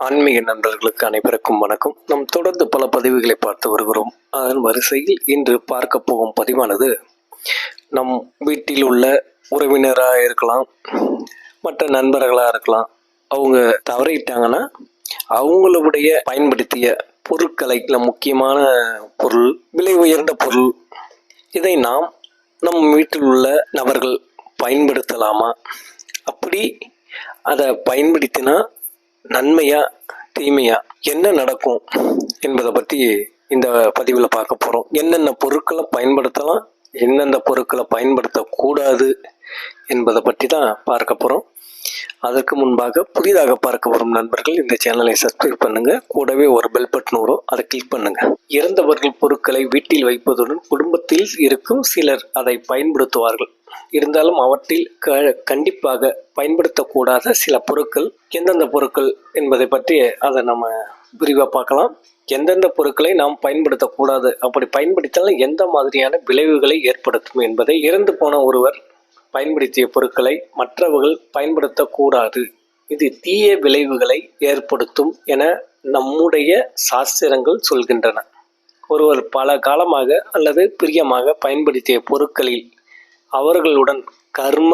ஆன்மீக நண்பர்களுக்கு அனைவருக்கும் வணக்கம். நாம் தொடர்ந்து பல பதிவுகளை பார்த்து வருகிறோம். அதன் வரிசையில் இன்று பார்க்க போகும் பதிவானது நம் வீட்டில் உள்ள உறவினராக இருக்கலாம் மற்ற நண்பர்களாக இருக்கலாம் அவங்க தவறிட்டாங்கன்னா அவங்களுடைய பயன்படுத்திய பொருட்களை முக்கியமான பொருள் விலை உயர்ந்த பொருள் இதை நாம் நம் வீட்டில் உள்ள நபர்கள் பயன்படுத்தலாமா? அப்படி அதை பயன்படுத்தினா நன்மையா தீமையா என்ன நடக்கும் என்பதை பற்றி இந்த பதிவில் பார்க்க போகிறோம் என்னென்ன பொருட்களை பயன்படுத்தலாம் எந்தெந்த பொருட்களை பயன்படுத்தக்கூடாது என்பதை பற்றி தான் பார்க்க போகிறோம் அதற்கு முன்பாக புதிதாக பார்க்க வரும் நண்பர்கள் இந்த சேனலை சப்ஸ்கிரைப் பண்ணுங்க. கூடவே ஒரு பெல் பட்டன் வரும் அதை கிளிக் பண்ணுங்க. இறந்தவர்கள் பொருட்களை வீட்டில் வைப்பதுடன் குடும்பத்தில் இருக்கும் சிலர் அதை பயன்படுத்துவார்கள். இருந்தாலும் அவற்றில் க கண்டிப்பாக பயன்படுத்தக்கூடாத சில பொருட்கள் எந்தெந்த பொருட்கள் என்பதை பற்றி அதை நம்ம விரிவாக பார்க்கலாம். எந்தெந்த பொருட்களை நாம் பயன்படுத்தக்கூடாது அப்படி பயன்படுத்தினால் எந்த மாதிரியான விளைவுகளை ஏற்படுத்தும் என்பதை இறந்து போன ஒருவர் பயன்படுத்திய பொருட்களை மற்றவர்கள் பயன்படுத்தக்கூடாது. இது தீய விளைவுகளை ஏற்படுத்தும் என நம்முடைய சாஸ்திரங்கள் சொல்கின்றன. ஒருவர் பல காலமாக அல்லது பிரியமாக பயன்படுத்திய பொருட்களில் அவர்களுடன் கர்ம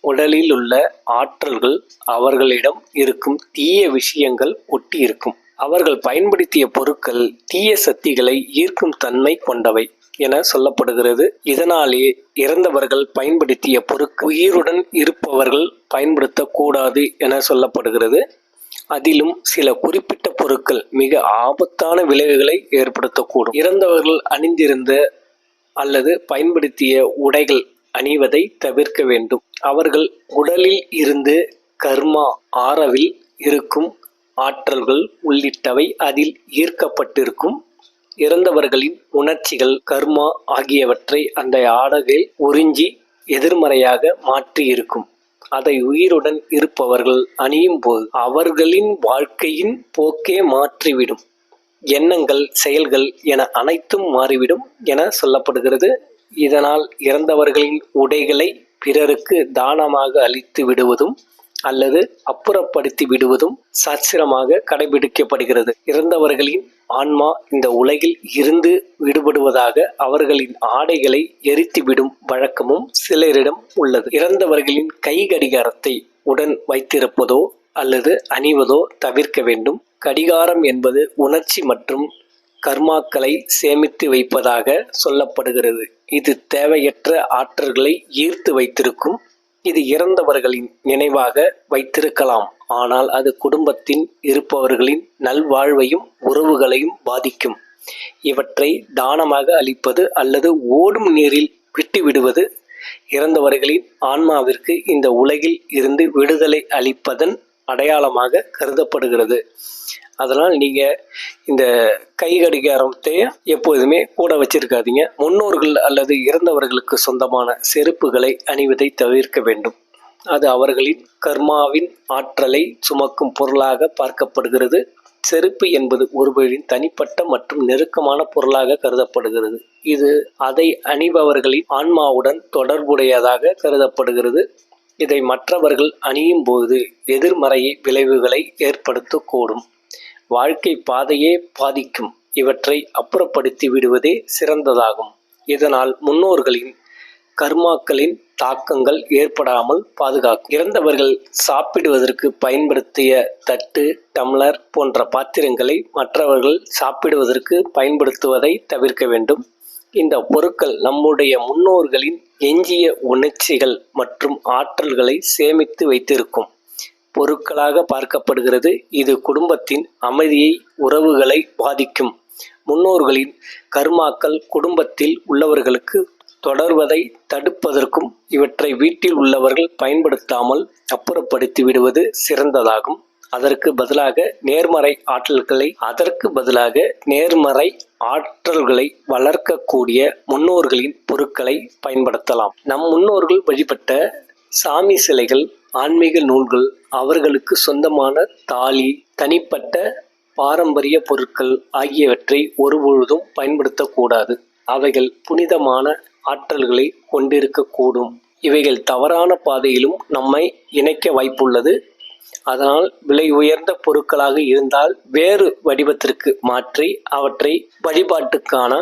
உடலில் உள்ள ஆற்றல்கள் அவர்களிடம் இருக்கும் தீய விஷயங்கள் ஒட்டி இருக்கும் அவர்கள் பயன்படுத்திய பொருட்கள் தீய சக்திகளை ஈர்க்கும் தன்மை கொண்டவை. என சொல்லப்படுகிறது. இதனாலே இறந்தவர்கள் பயன்படுத்திய பொருட்கள் உயிருடன் இருப்பவர்கள் பயன்படுத்தக்கூடாது என சொல்லப்படுகிறது. அதிலும் சில குறிப்பிட்ட பொருட்கள் மிக ஆபத்தான விளைவுகளை ஏற்படுத்தக்கூடும். இறந்தவர்கள் அணிந்திருந்த அல்லது பயன்படுத்திய உடைகள் அணிவதை தவிர்க்க வேண்டும். அவர்கள் உடலில் இருந்து கர்மா ஆறவில் இருக்கும் ஆற்றல்கள் உள்ளிட்டவை அதில் ஈர்க்கப்பட்டிருக்கும். இறந்தவர்களின் உணர்ச்சிகள் கர்மா ஆகியவற்றை அந்த ஆடைகள் உறிஞ்சி எதிர்மறையாக மாற்றி இருக்கும் அதை உயிருடன் இருப்பவர்கள் அணியும் போது அவர்களின் வாழ்க்கையின் போக்கே மாற்றிவிடும். எண்ணங்கள் செயல்கள் என அனைத்தும் மாறிவிடும் என சொல்லப்படுகிறது. இதனால் இறந்தவர்களின் உடைகளை பிறருக்கு தானமாக அளித்து விடுவதும் அல்லது அப்புறப்படுத்தி விடுவதும் சாஸ்திரமாக கடைபிடிக்கப்படுகிறது. இறந்தவர்களின் ஆன்மா இந்த உலகில் இருந்து விடுபடுவதாக அவர்களின் ஆடைகளை எரித்துவிடும் வழக்கமும் சிலரிடம் உள்ளது. இறந்தவர்களின் கை கடிகாரத்தை உடன் வைத்திருப்பதோ அல்லது அணிவதோ தவிர்க்க வேண்டும். கடிகாரம் என்பது உணர்ச்சி மற்றும் கர்மாக்களை சேமித்து வைப்பதாக சொல்லப்படுகிறது. இது தேவையற்ற ஆற்றல்களை ஈர்த்து வைத்திருக்கும் இது இறந்தவர்களின் நினைவாக வைத்திருக்கலாம். ஆனால் அது குடும்பத்தின் இருப்பவர்களின் நல்வாழ்வையும் உறவுகளையும் பாதிக்கும். இவற்றை தானமாக அளிப்பது அல்லது ஓடும் நீரில் விட்டு விடுவது இறந்தவர்களின் ஆன்மாவிற்கு இந்த உலகில் இருந்து விடுதலை அளிப்பதன் அடையாளமாக கருதப்படுகிறது. அதனால் நீங்கள் இந்த கை கடிகாரத்தையும் எப்போதுமே கூட வச்சிருக்காதீங்க. முன்னோர்கள் அல்லது இறந்தவர்களுக்கு சொந்தமான செருப்புகளை அணிவதை தவிர்க்க வேண்டும். அது அவர்களின் கர்மாவின் ஆற்றலை சுமக்கும் பொருளாக பார்க்கப்படுகிறது. செருப்பு என்பது ஒருவரின் தனிப்பட்ட மற்றும் நெருக்கமான பொருளாக கருதப்படுகிறது. இது அதை அணிபவர்களின் ஆன்மாவுடன் தொடர்புடையதாக கருதப்படுகிறது. இதை மற்றவர்கள் அணியும் போது எதிர்மறையை விளைவுகளை ஏற்படுத்தக்கூடும். வாழ்க்கை பாதையே பாதிக்கும். இவற்றை அப்புறப்படுத்தி விடுவதே சிறந்ததாகும். இதனால் முன்னோர்களின் கர்மாக்களின் தாக்கங்கள் ஏற்படாமல் பாதுகாக்கும். இறந்தவர்கள் சாப்பிடுவதற்கு பயன்படுத்திய தட்டு டம்ளர் போன்ற பாத்திரங்களை மற்றவர்கள் சாப்பிடுவதற்கு பயன்படுத்துவதை தவிர்க்க வேண்டும். இந்த பொருட்கள் நம்முடைய முன்னோர்களின் எஞ்சிய உணர்ச்சிகள் மற்றும் ஆற்றல்களை சேமித்து வைத்திருக்கும். பொருட்களாக பார்க்கப்படுகிறது. இது குடும்பத்தின் அமைதியை உறவுகளை பாதிக்கும். முன்னோர்களின் கர்மாக்கள் குடும்பத்தில் உள்ளவர்களுக்கு தொடர்வதை தடுப்பதற்கும் இவற்றை வீட்டில் உள்ளவர்கள் பயன்படுத்தாமல் அப்புறப்படுத்தி விடுவது சிறந்ததாகும். அதற்கு பதிலாக நேர்மறை ஆற்றல்களை அதற்கு பதிலாக நேர்மறை ஆற்றல்களை வளர்க்கக்கூடிய முன்னோர்களின் பொருட்களை பயன்படுத்தலாம். நம் முன்னோர்கள் வழிபட்ட சாமி சிலைகள் ஆன்மீக நூல்கள் அவர்களுக்கு சொந்தமான தாலி தனிப்பட்ட பாரம்பரிய பொருட்கள் ஆகியவற்றை ஒருபொழுதும் பயன்படுத்தக்கூடாது. அவைகள் புனிதமான ஆற்றல்களை கொண்டிருக்கக்கூடும். இவைகள் தவறான பாதையிலும் நம்மை இணைக்க வாய்ப்புள்ளது. அதனால் விலை உயர்ந்த பொருட்களாக இருந்தால் வேறு வடிவத்திற்கு மாற்றி அவற்றை வழிபாட்டுக்கான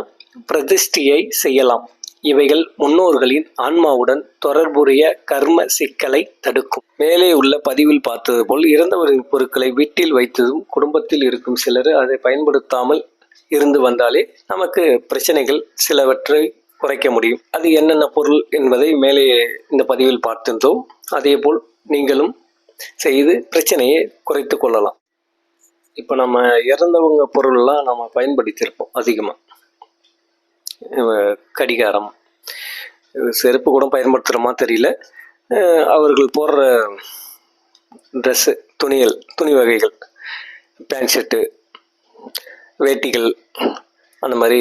பிரதிஷ்டியை செய்யலாம். இவைகள் முன்னோர்களின் ஆன்மாவுடன் தொடர்புடைய கர்ம சிக்கலை தடுக்கும். மேலே உள்ள பதிவில் பார்த்தது போல் இறந்தவரின் பொருட்களை வீட்டில் வைத்ததும் குடும்பத்தில் இருக்கும் சிலர் அதை பயன்படுத்தாமல் இருந்து வந்தாலே நமக்கு பிரச்சனைகள் சிலவற்றை குறைக்க முடியும். அது என்னென்ன பொருள் என்பதை மேலே இந்த பதிவில் பார்த்திருந்தோம். அதேபோல் நீங்களும் செய்து பிரச்சனையை குறைத்து கொள்ளலாம். இப்போ நம்ம இறந்தவங்க பொருள்லாம் நம்ம பயன்படுத்தியிருப்போம் அதிகமாக கடிகாரம் செருப்பு கூட பயன்படுத்துகிறோமா தெரியல. அவர்கள் போடுற ட்ரெஸ்ஸு துணிகள் துணி வகைகள் பேண்ட் ஷர்ட்டு வேட்டிகள் அந்த மாதிரி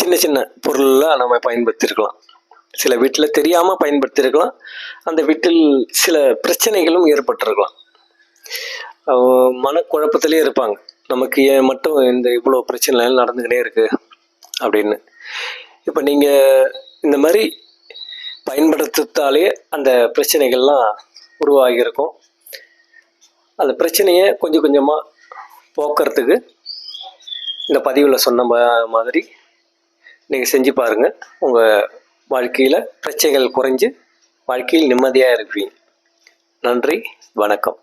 சின்ன சின்ன பொருள்லாம் நம்ம பயன்படுத்தியிருக்கலாம் சில வீட்டில் தெரியாமல் பயன்படுத்தியிருக்கலாம் அந்த வீட்டில் சில பிரச்சனைகளும் ஏற்பட்டிருக்கலாம். மனக்குழப்பத்திலே இருப்பாங்க. நமக்கு ஏன் மட்டும் இந்த இவ்வளோ பிரச்சனை நடந்துக்கிட்டே இருக்குது அப்படின்னு. இப்போ நீங்கள் இந்த மாதிரி பயன்படுத்தாலே அந்த பிரச்சனைகள்லாம் உருவாகியிருக்கும். அந்த பிரச்சனையை கொஞ்சம் கொஞ்சமாக போக்குறதுக்கு இந்த பதிவில் சொன்ன மாதிரி நீங்கள் செஞ்சு பாருங்கள் உங்கள் வாழ்க்கையில் பிரச்சனைகள் குறைஞ்சு வாழ்க்கையில் நிம்மதியாக இருப்பீங்க. நன்றி வணக்கம்.